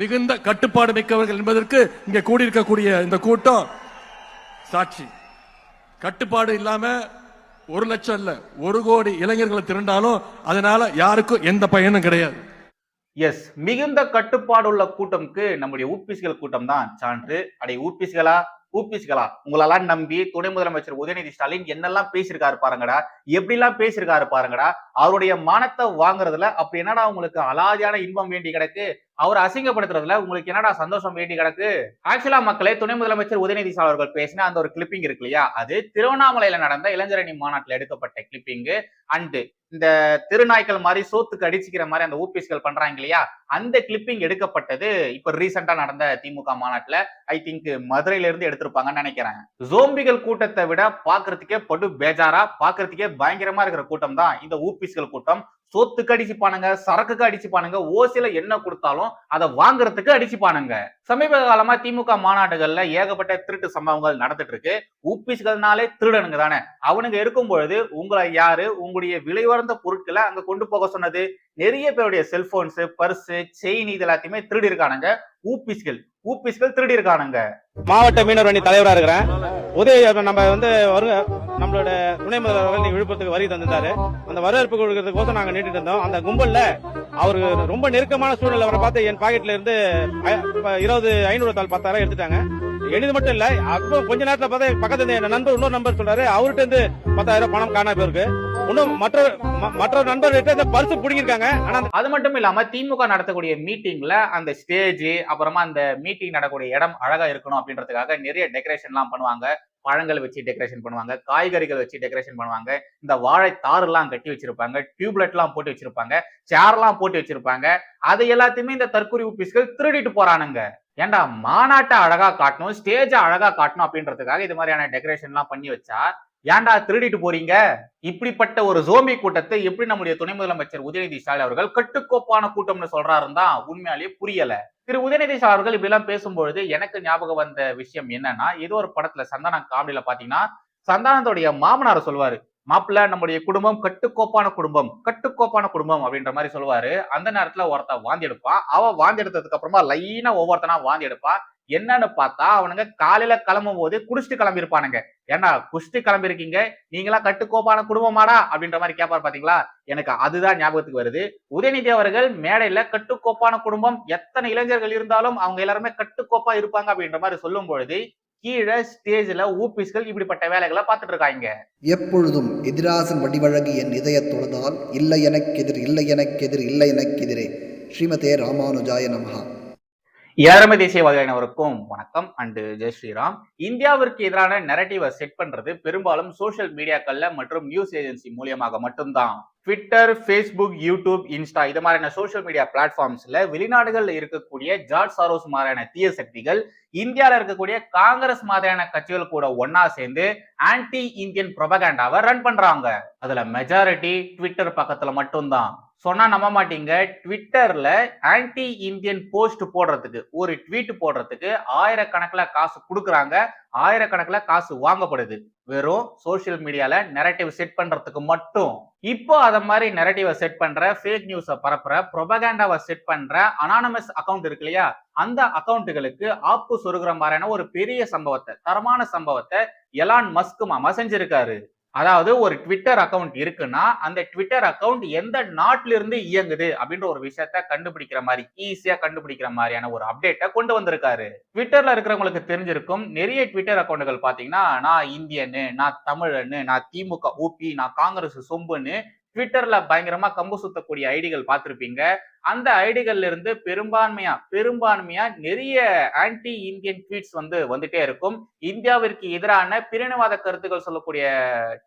மிகுந்த கட்டுப்பாடு மிக்கவர்கள் என்பதற்கு இங்க கூடியிருக்கக்கூடிய இந்த கூட்டம் சாட்சி. கட்டுப்பாடு இல்லாம ஒரு லட்சம் இல்ல ஒரு கோடி இளைஞர்களை திரண்டாலும் அதனால யாருக்கும் எந்த பயனும் கிடையாது. எஸ் மிகுந்த கட்டுப்பாடு உள்ள கூட்டம்க்கு நம்முடைய ஊபிசிகள் கூட்டம் தான் சான்று. அடைய ஊபிசிகளா? ஊபிசிகளா? உங்களெல்லாம் நம்பி துணை முதலமைச்சர் உதயநிதி ஸ்டாலின் என்னெல்லாம் பேசியிருக்காரு பாருங்கடா? எப்படிலாம் பேசியிருக்காரு பாருங்கடா? அவருடைய மானத்தை வாங்குறதுல அப்படி என்னடா உங்களுக்கு அலாதியான இன்பம் வேண்டி கிடக்கு? அவர் அசிங்கப்படுத்துறதுல உங்களுக்கு என்னடா சந்தோஷம் வேண்டி கிடக்கு? ஆக்சுவலா மக்களே துணை முதலமைச்சர் உதயநிதி ஸ்டாலின் அவர்கள் பேசின அந்த ஒரு கிளிப்பிங் இருக்கு இல்லையா? அது திருவண்ணாமலையில நடந்த இளைஞரணி மாநாட்டில் எடுக்கப்பட்ட கிளிப்பிங் அண்டு இந்த திருநாய்க்கள் மாதிரி சோத்துக்கு அடிச்சுக்கிற மாதிரி அந்த ஓபிஎஸ்கள் பண்றாங்க இல்லையா? அந்த கிளிப்பிங் எடுக்கப்பட்டது இப்ப ரீசெண்டா நடந்த திமுக மாநாட்டுல ஐ திங்க் மதுரையில இருந்து எடுத்திருப்பாங்கன்னு நினைக்கிறேன். ஜோம்பிகள் கூட்டத்தை விட பாக்குறதுக்கே படு பேஜாரா பாக்குறதுக்கே பயங்கரமா இருக்கிற கூட்டம் தான் இந்த ஊபிஸ்கள் கூட்டம். சொத்துக்கு அடிச்சுப்பானுங்க சரக்குக்கு அடிச்சுப்பானுங்க ஓசில என்ன கொடுத்தாலும் அதை வாங்குறதுக்கு அடிச்சுப்பானுங்க. சமீப காலமா திமுக மாநாடுகள்ல ஏகப்பட்ட திருட்டு சம்பவங்கள் நடந்துட்டு இருக்கு உப்பீஸ்கள்னாலே திருடனுங்க தானே. அவனுங்க இருக்கும் பொழுது உங்களை யாரு? உங்களுடைய விலை உயர்ந்த பொருட்களை அங்க கொண்டு போக சொன்னது? நிறைய பேருடைய செல்போன்ஸ் பர்சு செயின் இது எல்லாத்தையுமே திருடி இருக்கானுங்க. ஊபிஸ்கள் ஊபிஸ்கள் திருடி இருக்கானுங்க. மாவட்ட மீனவர் அணி தலைவரா இருக்கிறேன். உதய நம்ம வந்து வருங்க நம்மளோட துணை முதல்வர் அவர்கள் விழுப்புரத்துக்கு வரி தந்திருந்தாரு. அந்த வரவேற்பு கொடுக்கறதுக்கோசம் நாங்க நின்றுட்டு இருந்தோம். அந்த கும்பல்ல அவரு ரொம்ப நெருக்கமான சூழல். அவரை பார்த்து என் பாக்கெட்ல இருந்து இருபது ஐநூறு தாள் பத்தாயிரம் எடுத்துட்டாங்க. எழுது மட்டும் இல்ல அப்போ கொஞ்ச நேரத்துல பார்த்தா பக்கத்துல என் நண்பர் இன்னொரு நம்பர் சொல்றாரு அவர்கிட்ட இருந்து பத்தாயிரம் பணம் காணாம போயிருக்கு. இன்னும் மற்ற மற்ற நண்பர்கிட்ட இந்த பரிசு பிடிங்கிருக்காங்க. ஆனா அது மட்டும் இல்லாம திமுக நடத்தக்கூடிய மீட்டிங்ல அந்த ஸ்டேஜ் அப்புறமா அந்த மீட்டிங் நடக்கக்கூடிய இடம் அழகா இருக்கணும் அப்படின்றதுக்காக நிறைய டெக்கரேஷன் எல்லாம் பண்ணுவாங்க. பழங்கள் வச்சு டெக்கரேஷன் பண்ணுவாங்க காய்கறிகள் வச்சு டெக்கரேஷன் பண்ணுவாங்க. இந்த வாழை தாறு எல்லாம் கட்டி வச்சிருப்பாங்க டியூப்லெட்லாம் போட்டு வச்சிருப்பாங்க சேர்லாம் போட்டு வச்சிருப்பாங்க. அது எல்லாத்தையுமே இந்த தற்கொலை உப்பிஸ்கள் திருடிட்டு போறானுங்க. ஏன்டா மாநாட்டை அழகா காட்டணும் ஸ்டேஜை அழகா காட்டணும் அப்படின்றதுக்காக இது மாதிரியான டெக்கரேஷன்லாம் பண்ணி வச்சா? ஏன்டா திருடிட்டு போறீங்க? இப்படிப்பட்ட ஒரு ஜோம்பி கூட்டத்தை எப்படி நம்முடைய துணை முதலமைச்சர் உதயநிதி ஸ்டாலின் அவர்கள் கட்டுக்கோப்பான கூட்டம்னு சொல்றாருன்னு தான் உண்மையாலேயே புரியல. திரு உதயநிதி ஸ்டாலின் அவர்கள் இப்படி எல்லாம் பேசும்பொழுது எனக்கு ஞாபகம் வந்த விஷயம் என்னன்னா ஏதோ ஒரு படத்துல சந்தானம் காமெடியில பாத்தீங்கன்னா சந்தானத்துடைய மாமனார் சொல்வாரு மாப்பிள்ள நம்முடைய குடும்பம் கட்டுக்கோப்பான குடும்பம் கட்டுக்கோப்பான குடும்பம் அப்படின்ற மாதிரி சொல்லுவாரு. அந்த நேரத்துல ஒருத்தன் வாந்தி எடுப்பான். அவ வாந்தி எடுத்ததுக்கு அப்புறமா லைனா ஒவ்வொருத்தனா வாந்தி எடுப்பான். என்னன்னு பார்த்தா அவனுங்க காலையில கிளம்பும் போது குடிச்சிட்டு கிளம்பிருப்பானுங்க ஏன்னா குடிச்சிட்டு கிளம்பிருக்கீங்க நீங்களா கட்டுக்கோப்பான குடும்பமாடா அப்படின்ற மாதிரி கேட்பாரு பாத்தீங்களா? எனக்கு அதுதான் ஞாபகத்துக்கு வருது. உதயநிதி அவர்கள் மேடையில கட்டுக்கோப்பான குடும்பம் எத்தனை இளைஞர்கள் இருந்தாலும் அவங்க எல்லாருமே கட்டுக்கோப்பா இருப்பாங்க அப்படின்ற மாதிரி சொல்லும் பொழுது கீழே ஸ்டேஜ்ல ஊபிஸ்கள் இப்படிப்பட்ட வேலைகளை பார்த்துட்டு இருக்காங்க எப்பொழுதும் எதிராசன் வடிவழகு என் இதயத் தொழுதால் இல்லை எனக்கெதிர் இல்லை எனக்கெதிர் இல்லை எனக்கெதிரே ஸ்ரீமதே ராமானுஜாய ஏழமை ஏரம தேசியவாதியினருக்கும் வணக்கம். அண்டு ஜெய் ஸ்ரீராம். இந்தியாவிற்கு எதிரான நெரட்டிவை செட் பண்றது பெரும்பாலும் சோஷியல் மீடியாக்கள்ல மற்றும் நியூஸ் ஏஜென்சி மூலியமாக மட்டும்தான். ட்விட்டர் ஃபேஸ்புக் யூடியூப் இன்ஸ்டா இது மாதிரியான சோஷியல் மீடியா பிளாட்ஃபார்ம்ஸ்ல வெளிநாடுகளில் இருக்கக்கூடிய ஜார்ஜ் சாரோஸ் மாதிரியான தீய சக்திகள் இந்தியாவில் இருக்கக்கூடிய காங்கிரஸ் மாதிரியான கட்சிகள் கூட ஒன்னா சேர்ந்து ஆன்டி இந்தியன் ப்ரொபகேண்டாவை ரன் பண்றாங்க. அதுல மெஜாரிட்டி ட்விட்டர் பக்கத்துல மட்டும்தான். சொன்னா நம்ப மாட்டீங்க. ட்விட்டர்ல ஆன்டி இந்தியன் போஸ்ட் போடுறதுக்கு ஒரு ட்வீட் போடுறதுக்கு ஆயிரக்கணக்கில் காசு கொடுக்குறாங்க. ஆயிரக்கணக்கில் காசு வாங்கப்படுது. வெறும் சோஷியல் மீடியால நெரட்டிவ் செட் பண்றதுக்கு மட்டும். இப்போ அத மாதிரி நெரட்டிவை செட் பண்ற ஃபேக் நியூஸை பரப்புற ப்ரொபகேண்டாவை செட் பண்ற அனானமஸ் அக்கவுண்ட் இருக்கு இல்லையா? அந்த அக்கவுண்ட்டுகளுக்கு ஆப்பு சொருகிற மாதிரியான ஒரு பெரிய சம்பவத்தை தரமான சம்பவத்தை எலான் மஸ்குமா மாமா செஞ்சிருக்காரு அதாவது ஒரு ட்விட்டர் அக்கவுண்ட் இருக்குன்னா அந்த ட்விட்டர் அக்கவுண்ட் எந்த நாட்டில இருந்து இயங்குது அப்படின்ற ஒரு விஷயத்த கண்டுபிடிக்கிற மாதிரி ஈஸியா கண்டுபிடிக்கிற மாதிரியான ஒரு அப்டேட்டை கொண்டு வந்திருக்காரு. ட்விட்டர்ல இருக்கிறவங்களுக்கு தெரிஞ்சிருக்கும் நிறைய ட்விட்டர் அக்கௌண்ட்டுகள் பாத்தீங்கன்னா நான் இந்தியன்னு நான் தமிழன்னு நான் திமுக ஊபி நான் காங்கிரஸ் சொம்புன்னு ட்விட்டர்ல பயங்கரமா கம்பு சுத்தக்கூடிய ஐடிகள் பார்த்துருப்பீங்க. அந்த ஐடிகள்ல இருந்து பெரும்பான்மையா பெரும்பான்மையா நிறைய ஆன்டி இந்தியன் ட்வீட்ஸ் வந்து வந்துட்டே இருக்கும். இந்தியாவிற்கு எதிரான பிரிணவாத கருத்துக்கள் சொல்லக்கூடிய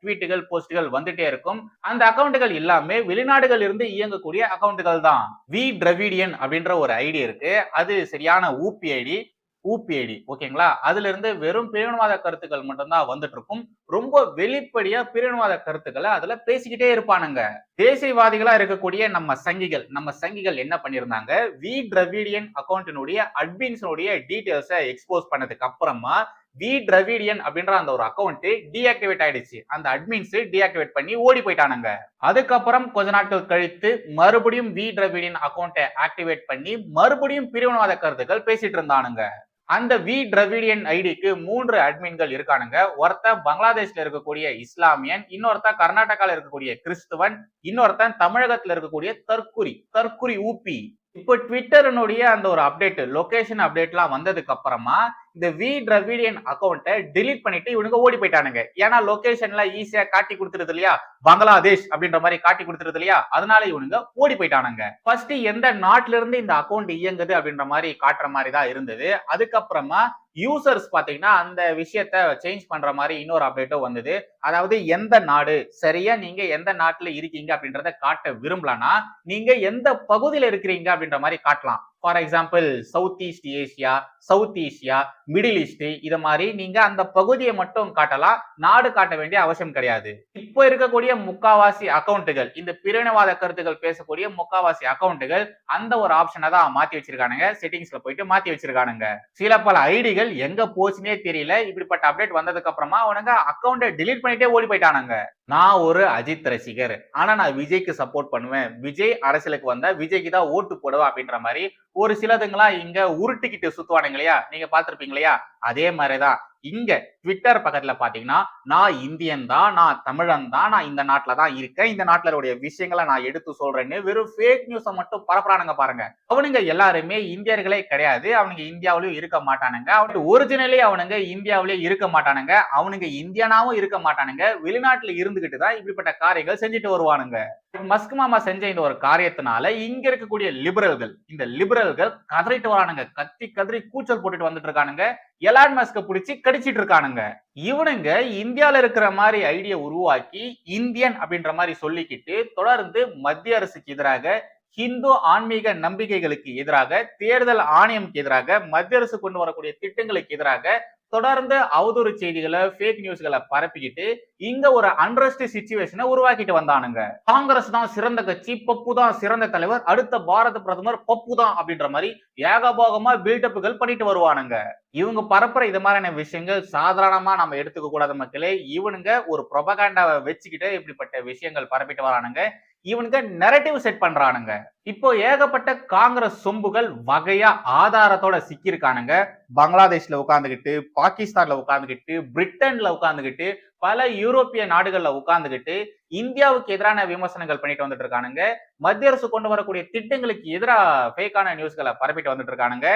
ட்வீட்டுகள் போஸ்டுகள் வந்துட்டே இருக்கும். அந்த அக்கவுண்டுகள் எல்லாமே வெளிநாடுகள் இருந்து இயங்கக்கூடிய அக்கவுண்டுகள் தான். வி டிரவிடியன் அப்படின்ற ஒரு ஐடி இருக்கு. அது சரியான ஊபி ஐடி. ஊபிஐடி ஓகேங்களா? அதுல இருந்து வெறும் பிரிவினவாத கருத்துக்கள் மட்டும்தான் வந்துட்டு இருக்கும் ரொம்ப வெளிப்படையா பிரிவினவாத கருத்துக்களை அதுல பேசிக்கிட்டே இருப்பானுங்க. தேசியவாதிகளா இருக்கக்கூடிய நம்ம சங்கிகள். நம்ம சங்கிகள் என்ன பண்ணிருந்தாங்க வி. டிரவிடியன் அக்கௌண்டினுடைய அட்மின்ஸினுடைய டீடைல்ஸை எக்ஸ்போஸ் பண்ணதுக்கு அப்புறமா வி. டிரவிடியன் அப்படின்ற அந்த ஒரு அக்கௌண்ட் டீஆக்டிவேட் ஆயிடுச்சு. அந்த அட்மின்ஸ் டீஆக்டிவேட் பண்ணி ஓடி போயிட்டானுங்க. அதுக்கப்புறம் கொஞ்ச நாட்கள் கழித்து மறுபடியும் வி. டிரவிடியன் அக்கௌண்ட்டை ஆக்டிவேட் பண்ணி மறுபடியும் பிரிவினவாத கருத்துக்கள் பேசிட்டு இருந்தானுங்க. அந்த வி டிரவிடியன் ஐடிக்கு மூன்று அட்மின்கள் இருக்கானுங்க. ஒருத்தன் பங்களாதேஷ்ல இருக்கக்கூடிய இஸ்லாமியன் இன்னொருத்தன் கர்நாடகால இருக்கக்கூடிய கிறிஸ்துவன் இன்னொருத்தன் தமிழகத்துல இருக்கக்கூடிய தற்குறி தற்குறி ஊபி. இப்போ ட்விட்டருனுடைய அந்த ஒரு அப்டேட் லொகேஷன் அப்டேட்லாம் வந்ததுக்கு அப்புறமா இந்த வி டிரவிடியன் அக்கௌண்ட்டை டிலீட் பண்ணிட்டு இவனுங்க ஓடி போயிட்டானுங்க. ஏன்னா லொகேஷன்ல ஈஸியா காட்டி கொடுத்துருது இல்லையா? பங்களாதேஷ் அப்படின்ற மாதிரி காட்டி கொடுத்துருது இல்லையா? அதனால இவனுங்க ஓடி போயிட்டானுங்க. ஃபர்ஸ்ட் எந்த நாட்டில இருந்து இந்த அக்கௌண்ட் இயங்குது அப்படின்ற மாதிரி காட்டுற மாதிரி தான் இருந்தது. அதுக்கப்புறமா யூசர்ஸ் பார்த்தீங்கன்னா அந்த விஷயத்த சேஞ்ச் பண்ற மாதிரி இன்னொரு அப்டேட்டும் வந்தது. அதாவது எந்த நாடு சரியா நீங்க எந்த நாட்டுல இருக்கீங்க அப்படின்றத காட்ட விரும்பலன்னா நீங்க எந்த பகுதியில இருக்கிறீங்க அப்படின்ற மாதிரி காட்டலாம். For example South East Asia South Asia Middle East இது மாதிரி நீங்க அந்த பகுதியை மட்டும் காட்டலாம். நாடு காட்ட வேண்டிய அவசியம் கிடையாது. இப்போ இருக்கக்கூடிய முக்காவாசி அக்கௌண்ட்டுகள் இந்த பிரிவினவாத கருத்துக்கள் பேசக்கூடிய முக்காவாசி அக்கௌண்ட்டுகள் அந்த ஒரு ஆப்ஷனை தான் மாத்தி வச்சிருக்கானுங்க. செட்டிங்ஸ்ல போயிட்டு மாத்தி வச்சிருக்கானுங்க. சில பல ஐடிகள் எங்க போச்சுனே தெரியல. இப்படிப்பட்ட அப்டேட் வந்ததுக்கு அப்புறமா அவனுங்க அக்கௌண்ட்டை டிலீட் பண்ணிட்டே ஓடி போயிட்டானுங்க. நான் ஒரு அஜித் ரசிகர். ஆனா நான் விஜய்க்கு சப்போர்ட் பண்ணுவேன். விஜய் அரசியலுக்கு வந்தா விஜய்க்கு தான் ஓட்டு போடுவேன் அப்படின்ற மாதிரி ஒரு சிலதுங்களா இங்க உருட்டிக்கிட்டு சுத்துவானுங்க இல்லையா? நீங்க பாத்திருப்பீங்க இல்லையா? அதே மாதிரிதான். இங்க ட்விட்டர் பக்கத்துல பாத்தீங்கன்னா நான் இந்தியன் தான் நான் தமிழன் தான் நான் இந்த நாட்டுல தான் இருக்கேன். இந்த நாட்டுல விஷயங்களை நான் எடுத்து சொல்றேன்னு வெறும் ஃபேக் நியூஸை மட்டும் பரப்புறானுங்க பாருங்க. அவனுங்க எல்லாருமே இந்தியர்களே கிடையாது. அவனுங்க இந்தியாவிலயும் இருக்க மாட்டானுங்க. அவனுக்கு ஒரிஜினலே அவனுங்க இந்தியாவிலேயே இருக்க மாட்டானுங்க. அவனுங்க இந்தியனாவும் இருக்க மாட்டானுங்க. வெளிநாட்டுல இருந்துகிட்டு தான் இப்படிப்பட்ட காரியங்கள் செஞ்சுட்டு வருவானுங்க. மஸ்க் மாமா செஞ்ச இந்த ஒரு காரியத்தினால இங்க இருக்கக்கூடிய லிபரல்கள் இந்த லிபரல்கள் கதறிட்டு வரானுங்க. கத்தி கதறி கூச்சல் போட்டுட்டு வந்துட்டு இருக்கானுங்க. எலான் மஸ்க பிடிச்சி கடிச்சிட்டு இருக்கானுங்க. இவனுங்க இந்தியால இருக்கிற மாதிரி ஐடியா உருவாக்கி இந்தியன் அப்படின்ற மாதிரி சொல்லிக்கிட்டு தொடர்ந்து மத்திய அரசுக்கு எதிராக ஹிந்து ஆன்மீக நம்பிக்கைகளுக்கு எதிராக தேர்தல் ஆணையம்க்கு எதிராக மத்திய அரசு கொண்டு வரக்கூடிய திட்டங்களுக்கு எதிராக தொடர்ந்து அவதூறு செய்திகளை ஃபேக் நியூஸ்களை பரப்பிக்கிட்டு இங்க ஒரு அன்ரஸ்ட் சுச்சுவேஷனை உருவாக்கிட்டு வந்தானுங்க. காங்கிரஸ் தான் சிறந்த கட்சி பப்பு தான் சிறந்த தலைவர் அடுத்த பாரத பிரதமர் பப்பு தான் அப்படின்ற மாதிரி ஏகபோகமா பில்டப்புகள் பண்ணிட்டு வருவானுங்க. இவங்க பரப்புற இது மாதிரியான விஷயங்கள் சாதாரணமா நம்ம எடுத்துக்க கூடாத மக்களே. இவனுங்க ஒரு ப்ரொபகாண்டாவை வச்சுக்கிட்டு இப்படிப்பட்ட விஷயங்கள் பரப்பிட்டு வரானுங்க. இவனுங்க நெரட்டிவ் செட் பண்றானுங்க. இப்போ ஏகப்பட்ட காங்கிரஸ் சொம்புகள் வகையா ஆதாரத்தோட சிக்கியிருக்கானுங்க. பங்களாதேஷ்ல உட்காந்துக்கிட்டு பாகிஸ்தான்ல உட்காந்துக்கிட்டு பிரிட்டன்ல உட்காந்துக்கிட்டு பல யூரோப்பிய நாடுகள்ல உட்கார்ந்துகிட்டு இந்தியாவுக்கு எதிரான விமர்சனங்கள் பண்ணிட்டு வந்துட்டு இருக்கானுங்க. மத்திய அரசு கொண்டு வரக்கூடிய திட்டங்களுக்கு எதிராக ஃபேக்கான நியூஸ்களை பரப்பிட்டு வந்துட்டு இருக்கானுங்க.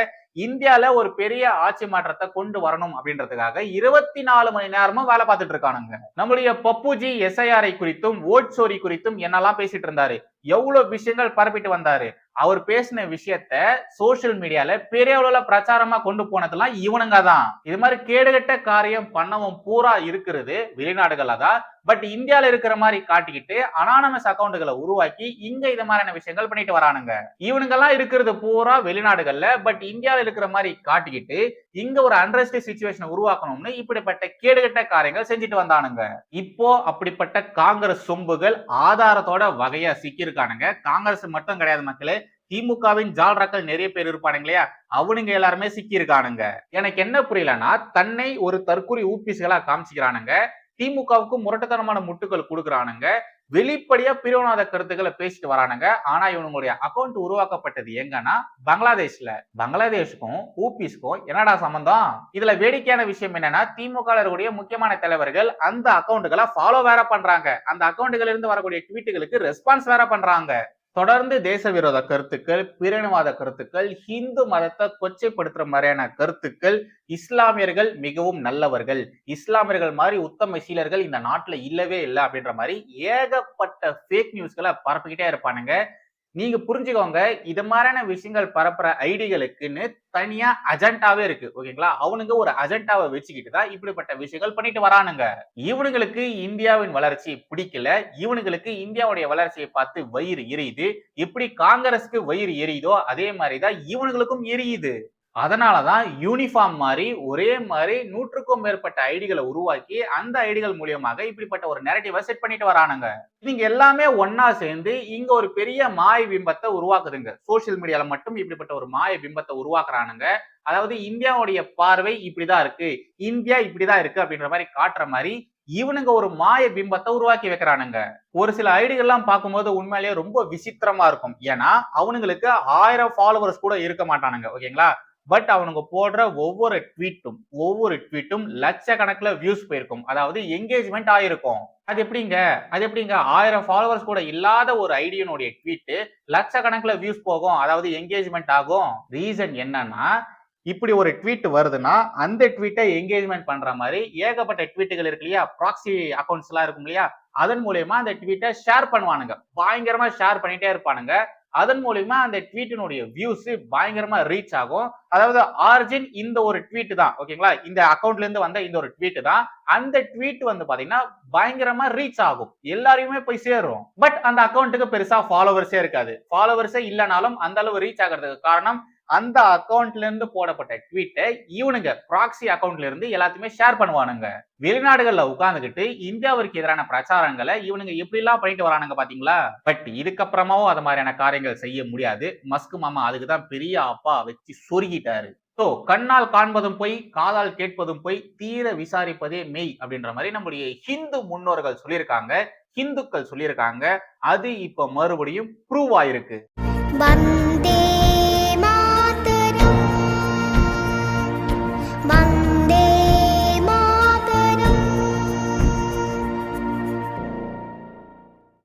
இந்தியால ஒரு பெரிய ஆட்சி மாற்றத்தை கொண்டு வரணும் அப்படின்றதுக்காக இருபத்தி நாலு மணி நேரமும் வேலை பார்த்துட்டு இருக்கானுங்க. நம்மளுடைய பப்புஜி எஸ்ஐஆரை குறித்தும் ஓட் சோரி குறித்தும் என்னெல்லாம் பேசிட்டு இருந்தாரு? எவ்வளவு விஷயங்கள் பரப்பிட்டு வந்தாரு? அவர் பேசின விஷயத்த சோசியல் மீடியால பெரிய அளவுல பிரச்சாரமா கொண்டு போனதெல்லாம் இவனுங்க தான் இது மாதிரி கேடுகட்ட காரியம் பண்ணவும் பூரா இருக்கிறது வெளிநாடுகள்ல தான். பட் இந்தியால இருக்கிற மாதிரி காட்டிக்கிட்டு அனானமஸ் அக்கௌண்ட்டுகளை உருவாக்கி இங்க இது மாதிரியான விஷயங்கள் பண்ணிட்டு வரானுங்க. இவனுங்க எல்லாம் இருக்கிறது பூரா வெளிநாடுகள்ல பட் இந்தியால இருக்கிற மாதிரி காட்டிக்கிட்டு இங்க ஒரு அண்ட்ரஸ்ட் சுச்சுவேஷனை உருவாக்கணும்னு இப்படிப்பட்ட கேடுகட்ட காரியங்கள் செஞ்சுட்டு வந்தானுங்க. இப்போ அப்படிப்பட்ட காங்கிரஸ் சொம்புகள் ஆதாரத்தோட வகையா இருக்கானுங்க. காங்கிரஸ் மட்டும் கிடையாது மக்களே. திமுகவின் ஜால்ராக்கள் நிறைய பேர் இருப்பானுங்க இல்லையா? அவனுங்க எல்லாருமே சிக்கி இருக்கானுங்க எனக்கு என்ன புரியலன்னா தன்னை ஒரு தற்கொலை ஊப்பிசுகளா காமிச்சிக்கிறானுங்க. திமுகவுக்கு முரட்டுத்தனமான முட்டுகள் கொடுக்குறானுங்க. வெளிப்படையா பிரிவினவாத கருத்துக்களை பேசிட்டு வரானுங்க. ஆனா இவனுங்களுடைய அக்கௌண்ட் உருவாக்கப்பட்டது எங்கன்னா பங்களாதேஷ்ல. பங்களாதேஷுக்கும் ஊபிஸ்க்கும் என்னடா சம்பந்தம்? இதுல வேடிக்கையான விஷயம் என்னன்னா திமுக இருக்கக்கூடிய முக்கியமான தலைவர்கள் அந்த அக்கௌண்ட்டுகளை ஃபாலோ வேற பண்றாங்க. அந்த அக்கௌண்ட்டுகள் இருந்து வரக்கூடிய ட்வீட்டுகளுக்கு ரெஸ்பான்ஸ் வேற பண்றாங்க. தொடர்ந்து தேச விரோத கருத்துக்கள் பிரிவினவாத கருத்துக்கள் ஹிந்து மதத்தை கொச்சைப்படுத்துற மாதிரியான கருத்துக்கள் இஸ்லாமியர்கள் மிகவும் நல்லவர்கள். இஸ்லாமியர்கள் மாதிரி உத்தம சீலர்கள் இந்த நாட்டுல இல்லவே இல்லை அப்படின்ற மாதிரி ஏகப்பட்ட ஃபேக் நியூஸ்களை பரப்பிக்கிட்டே இருப்பானுங்க. நீங்க புரிஞ்சுக்கோங்க இது மாதிரியான விஷயங்கள் பரப்புற ஐடிகளுக்குன்னு தனியா அஜெண்டாவே இருக்கு ஓகேங்களா? அவனுங்க ஒரு அஜெண்டாவை வச்சுக்கிட்டு தான் இப்படிப்பட்ட விஷயங்கள் பண்ணிட்டு வரானுங்க. இவனுங்களுக்கு இந்தியாவின் வளர்ச்சி பிடிக்கல. இவனுங்களுக்கு இந்தியாவுடைய வளர்ச்சியை பார்த்து வயிறு எரியுது. எப்படி காங்கிரஸ்க்கு வயிறு எரியுதோ அதே மாதிரிதான் இவனுங்களுக்கும் எரியுது. அதனாலதான் யூனிஃபார்ம் மாதிரி ஒரே மாதிரி நூற்றுக்கும் மேற்பட்ட ஐடிகளை உருவாக்கி அந்த ஐடிகள் மூலியமாக இப்படிப்பட்ட ஒரு நெரட்டிவை செட் பண்ணிட்டு வரானுங்க. இவங்க எல்லாமே ஒன்னா சேர்ந்து இங்க ஒரு பெரிய மாய பிம்பத்தை உருவாக்குதுங்க. சோசியல் மீடியால மட்டும் இப்படிப்பட்ட ஒரு மாய பிம்பத்தை உருவாக்குறானுங்க. அதாவது இந்தியாவுடைய பார்வை இப்படிதான் இருக்கு. இந்தியா இப்படிதான் இருக்கு அப்படின்ற மாதிரி காட்டுற மாதிரி இவனுங்க ஒரு மாய பிம்பத்தை உருவாக்கி வைக்கிறானுங்க. ஒரு சில ஐடிகள்லாம் பார்க்கும்போது உண்மையிலேயே ரொம்ப விசித்திரமா இருக்கும். ஏன்னா அவனுங்களுக்கு ஆயிரம் ஃபாலோவர்ஸ் கூட இருக்க மாட்டானுங்க. ஓகேங்களா? பட் அவனுங்க போடுற ஒவ்வொரு ட்வீட்டும் ஒவ்வொரு ட்வீட்டும் லட்சக்கணக்கில் வியூஸ் போயிருக்கும். அதாவது என்கேஜ்மெண்ட் ஆயிருக்கும். அது எப்படிங்க? அது எப்படிங்க? ஆயிரம் ஃபாலோவர்ஸ் கூட இல்லாத ஒரு ஐடியனுடைய ட்வீட்டு லட்சக்கணக்கில் வியூஸ் போகும். அதாவது என்கேஜ்மெண்ட் ஆகும். ரீசன் என்னன்னா இப்படி ஒரு ட்வீட் வருதுன்னா அந்த ட்வீட்டை என்கேஜ்மெண்ட் பண்ற மாதிரி ஏகப்பட்ட ட்வீட்டுகள் இருக்கு இல்லையா? ப்ராக்சி அக்கௌண்ட்ஸ் எல்லாம் இருக்கும் இல்லையா? அதன் மூலயமா அந்த ட்வீட்டை ஷேர் பண்ணுவானுங்க. பயங்கரமா ஷேர் பண்ணிட்டே இருப்பானுங்க. அதன் மூலியமா அந்த ட்வீட்டினுடைய வியூஸ் பயங்கரமா ரீச் ஆகும். அதாவது ஆர்ஜின் இந்த ஒரு ட்வீட் தான். ஓகேங்களா இந்த அக்கௌண்ட்ல இருந்து வந்த இந்த ஒரு ட்வீட் தான். அந்த ட்வீட் வந்து பாத்தீங்கன்னா பயங்கரமா ரீச் ஆகும். எல்லாரையுமே போய் சேரும். பட் அந்த அக்கௌண்ட்டுக்கு பெருசா ஃபாலோவர்ஸே இருக்காது. ஃபாலோவர்ஸே இல்லைனாலும் அந்த அளவு ரீச் ஆகிறதுக்கு காரணம் அந்த அக்கௌண்ட்ல இருந்து போடப்பட்ட ட்வீட்டை இவனுங்க ப்ராக்சி அக்கௌண்ட்ல இருந்து எல்லாத்தையுமே ஷேர் பண்ணுவானுங்க. வெளிநாடுகள்ல உட்காந்துக்கிட்டு இந்தியாவிற்கு எதிரான பிரச்சாரங்களை இவனுங்க எப்படி எல்லாம் பண்ணிட்டு வரானுங்க பாத்தீங்களா? பட் இதுக்கப்புறமாவும் அது மாதிரியான காரியங்கள் செய்ய முடியாது. மஸ்கு மாமா அதுக்குதான் பெரிய அப்பா வச்சு சொருகிட்டாரு. ஸோ கண்ணால் காண்பதும் போய் காதால் கேட்பதும் போய் தீர விசாரிப்பதே மெய் அப்படின்ற மாதிரி நம்முடைய ஹிந்து முன்னோர்கள் சொல்லியிருக்காங்க. ஹிந்துக்கள் சொல்லியிருக்காங்க. அது இப்ப மறுபடியும் ப்ரூவ் ஆயிருக்கு.